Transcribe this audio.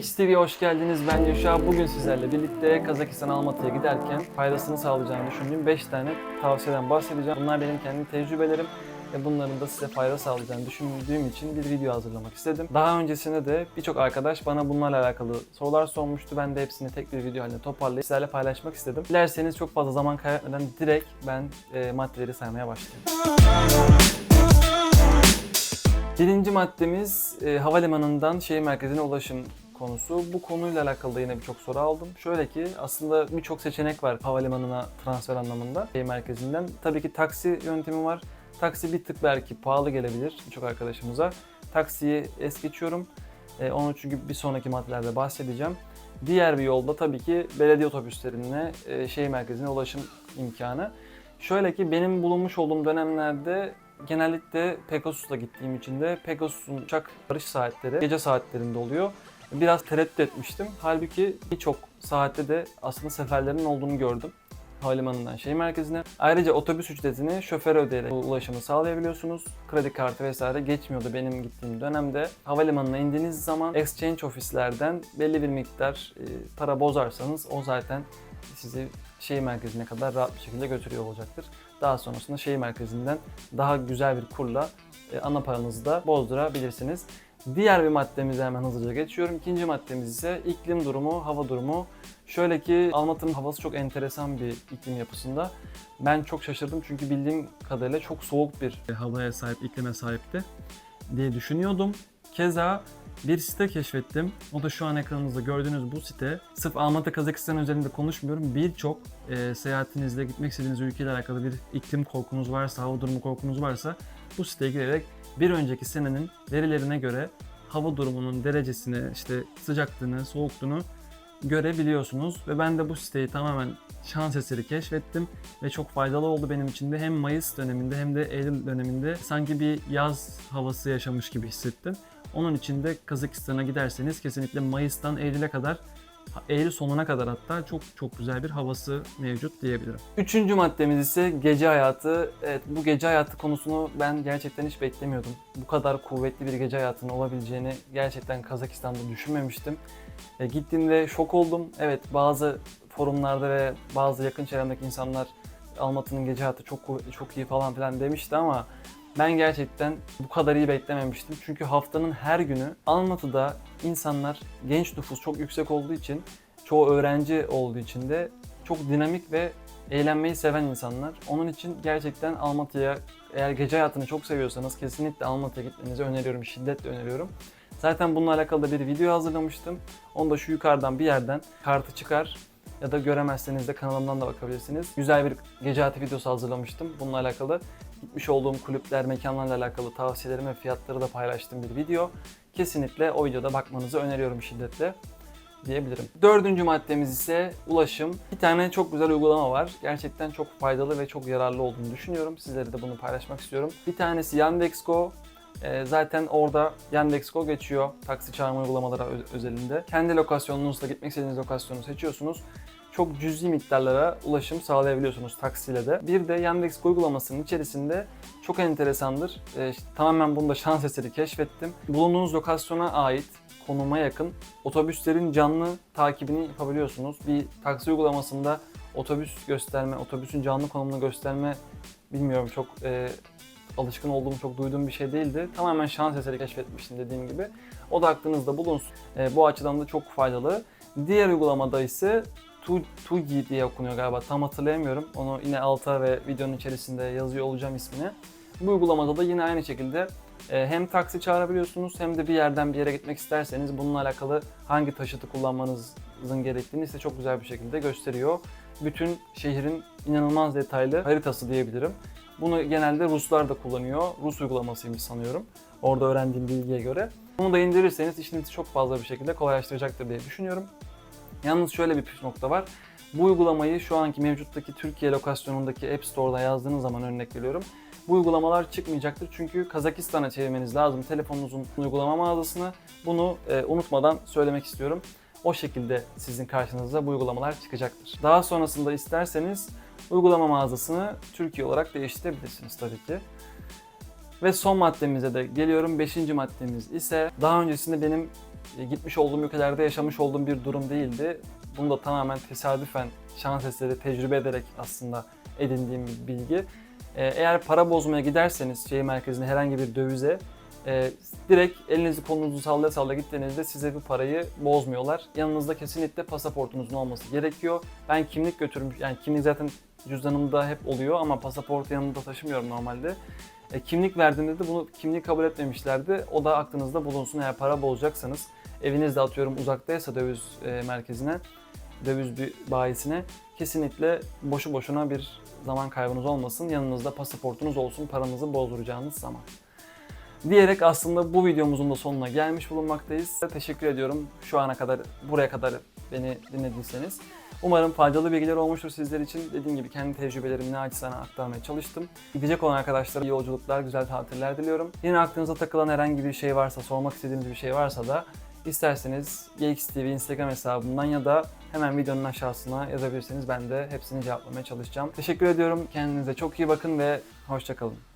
TXTV'ye hoş geldiniz. Ben Yuşa. Bugün sizlerle birlikte Kazakistan Almatı'ya giderken faydasını sağlayacağını düşündüğüm 5 tane tavsiyeden bahsedeceğim. Bunlar benim kendi tecrübelerim ve bunların da size fayda sağlayacağını düşündüğüm için bir video hazırlamak istedim. Daha öncesinde de birçok arkadaş bana bunlarla alakalı sorular sormuştu. Ben de hepsini tek bir video haline toparlayıp sizlerle paylaşmak istedim. Dilerseniz çok fazla zaman kaybetmeden direkt ben e, maddeleri saymaya başlayayım. Birinci maddemiz e, havalimanından şehir merkezine ulaşım konusu. Bu konuyla alakalı da yine birçok soru aldım. Şöyle ki aslında birçok seçenek var havalimanına transfer anlamında şehir merkezinden. Tabii ki taksi yöntemi var. Taksi bir tık belki pahalı gelebilir birçok arkadaşımıza. Taksiyi es geçiyorum. E, onu çünkü bir sonraki maddelerde bahsedeceğim. Diğer bir yolda tabii ki belediye otobüslerine e, şehir merkezine ulaşım imkanı. Şöyle ki benim bulunmuş olduğum dönemlerde genellikle Pegasus'la gittiğim için de Pegasus'un uçak varış saatleri gece saatlerinde oluyor. Biraz tereddüt etmiştim. Halbuki birçok saatte de aslında seferlerin olduğunu gördüm havalimanından şehir merkezine. Ayrıca otobüs ücretini şoföre ödeyerek ulaşımı sağlayabiliyorsunuz. Kredi kartı vesaire geçmiyordu benim gittiğim dönemde. Havalimanına indiğiniz zaman exchange ofislerden belli bir miktar e, para bozarsanız o zaten sizi şehir merkezine kadar rahat bir şekilde götürüyor olacaktır. Daha sonrasında şehir merkezinden daha güzel bir kurla e, ana paranızı da bozdurabilirsiniz. Diğer bir maddemize hemen hızlıca geçiyorum. İkinci maddemiz ise iklim durumu, hava durumu. Şöyle ki Almatı'nın havası çok enteresan bir iklim yapısında. Ben çok şaşırdım çünkü bildiğim kadarıyla çok soğuk bir havaya sahip, iklime sahipti diye düşünüyordum. Keza bir site keşfettim. O da şu an ekranınızda gördüğünüz bu site. Sırf Almatı Kazakistan üzerinde konuşmuyorum. Birçok e, seyahatinizde gitmek istediğiniz ülkeyle alakalı bir iklim korkunuz varsa, hava durumu korkunuz varsa bu siteye girerek bir önceki senenin verilerine göre hava durumunun derecesini, işte sıcaklığını, soğukluğunu görebiliyorsunuz. Ve ben de bu siteyi tamamen şans eseri keşfettim ve çok faydalı oldu benim için de hem Mayıs döneminde hem de Eylül döneminde sanki bir yaz havası yaşamış gibi hissettim. Onun için de Kazakistan'a giderseniz kesinlikle Mayıs'tan Eylül'e kadar Eylül sonuna kadar hatta çok çok güzel bir havası mevcut diyebilirim. Üçüncü maddemiz ise gece hayatı. Evet bu gece hayatı konusunu ben gerçekten hiç beklemiyordum. Bu kadar kuvvetli bir gece hayatının olabileceğini gerçekten Kazakistan'da düşünmemiştim. E, gittiğimde şok oldum. Evet bazı forumlarda ve bazı yakın çevremdeki insanlar Almatı'nın gece hayatı çok çok iyi falan filan demişti ama ben gerçekten bu kadar iyi beklememiştim. Çünkü haftanın her günü Almatı'da insanlar, genç nüfus çok yüksek olduğu için, çoğu öğrenci olduğu için de çok dinamik ve eğlenmeyi seven insanlar. Onun için gerçekten Almatı'ya eğer gece hayatını çok seviyorsanız kesinlikle Almatı'ya gitmenizi öneriyorum, şiddetle öneriyorum. Zaten bununla alakalı da bir video hazırlamıştım. Onu da şu yukarıdan bir yerden kartı çıkar ya da göremezseniz de kanalımdan da bakabilirsiniz. Güzel bir gece hayatı videosu hazırlamıştım bununla alakalı. Gitmiş olduğum kulüpler, mekanlarla alakalı tavsiyelerimi ve fiyatları da paylaştığım bir video. Kesinlikle o videoda bakmanızı öneriyorum şiddetle diyebilirim. Dördüncü maddemiz ise ulaşım. Bir tane çok güzel uygulama var. Gerçekten çok faydalı ve çok yararlı olduğunu düşünüyorum. Sizlere de bunu paylaşmak istiyorum. Bir tanesi Yandex.Go. Ee, zaten orada Yandex.Go geçiyor taksi çağırma uygulamaları özelinde. Kendi lokasyonunuzda gitmek istediğiniz lokasyonu seçiyorsunuz. Çok cüzi miktarlara ulaşım sağlayabiliyorsunuz taksiyle de. Bir de Yandex.Go uygulamasının içerisinde çok enteresandır. Ee, işte tamamen bunu da şans eseri keşfettim. Bulunduğunuz lokasyona ait konuma yakın otobüslerin canlı takibini yapabiliyorsunuz. Bir taksi uygulamasında otobüs gösterme, otobüsün canlı konumunu gösterme bilmiyorum çok e, alışkın olduğum, çok duyduğum bir şey değildi. Tamamen şans eseri keşfetmiştim dediğim gibi. O da aklınızda bulunsun. E, bu açıdan da çok faydalı. Diğer uygulamada ise Tu- Tugi diye okunuyor galiba. Tam hatırlayamıyorum. Onu yine alta ve videonun içerisinde yazıyor olacağım ismini. Bu uygulamada da yine aynı şekilde e, hem taksi çağırabiliyorsunuz hem de bir yerden bir yere gitmek isterseniz bununla alakalı hangi taşıtı kullanmanızın gerektiğini size çok güzel bir şekilde gösteriyor. Bütün şehrin inanılmaz detaylı haritası diyebilirim. Bunu genelde Ruslar da kullanıyor. Rus uygulamasıymış sanıyorum. Orada öğrendiğim bilgiye göre. Bunu da indirirseniz işinizi çok fazla bir şekilde kolaylaştıracaktır diye düşünüyorum. Yalnız şöyle bir püf nokta var. Bu uygulamayı şu anki mevcuttaki Türkiye lokasyonundaki App Store'da yazdığınız zaman örnek veriyorum. Bu uygulamalar çıkmayacaktır çünkü Kazakistan'a çevirmeniz lazım telefonunuzun uygulama mağazasını. Bunu e, unutmadan söylemek istiyorum. O şekilde sizin karşınıza bu uygulamalar çıkacaktır. Daha sonrasında isterseniz uygulama mağazasını Türkiye olarak değiştirebilirsiniz tabii ki. Ve son maddemize de geliyorum. Beşinci maddemiz ise daha öncesinde benim gitmiş olduğum ülkelerde yaşamış olduğum bir durum değildi. Bunu da tamamen tesadüfen, şans eseri, tecrübe ederek aslında edindiğim bir bilgi. E, Eğer para bozmaya giderseniz şehir merkezine herhangi bir dövize e, direkt elinizi kolunuzu sallaya sallaya gittiğinizde size bu parayı bozmuyorlar. Yanınızda kesinlikle pasaportunuzun olması gerekiyor. Ben kimlik götürmüş, yani kimlik zaten cüzdanımda hep oluyor ama pasaportu yanımda taşımıyorum normalde. E, kimlik verdiğimde de bunu kimliği kabul etmemişlerdi. O da aklınızda bulunsun eğer para bozacaksanız. Evinizde atıyorum uzaktaysa döviz e, merkezine, döviz bir bayisine kesinlikle boşu boşuna bir zaman kaybınız olmasın. Yanınızda pasaportunuz olsun paranızı bozduracağınız zaman. Diyerek aslında bu videomuzun da sonuna gelmiş bulunmaktayız. Teşekkür ediyorum şu ana kadar, buraya kadar beni dinlediyseniz. Umarım faydalı bilgiler olmuştur sizler için. Dediğim gibi kendi tecrübelerimi naçizane aktarmaya çalıştım. Gidecek olan arkadaşlara iyi yolculuklar, güzel tatiller diliyorum. Yine aklınıza takılan herhangi bir şey varsa, sormak istediğiniz bir şey varsa da isterseniz GXTV Instagram hesabından ya da hemen videonun aşağısına yazabilirsiniz. Ben de hepsini cevaplamaya çalışacağım. Teşekkür ediyorum. Kendinize çok iyi bakın ve hoşçakalın.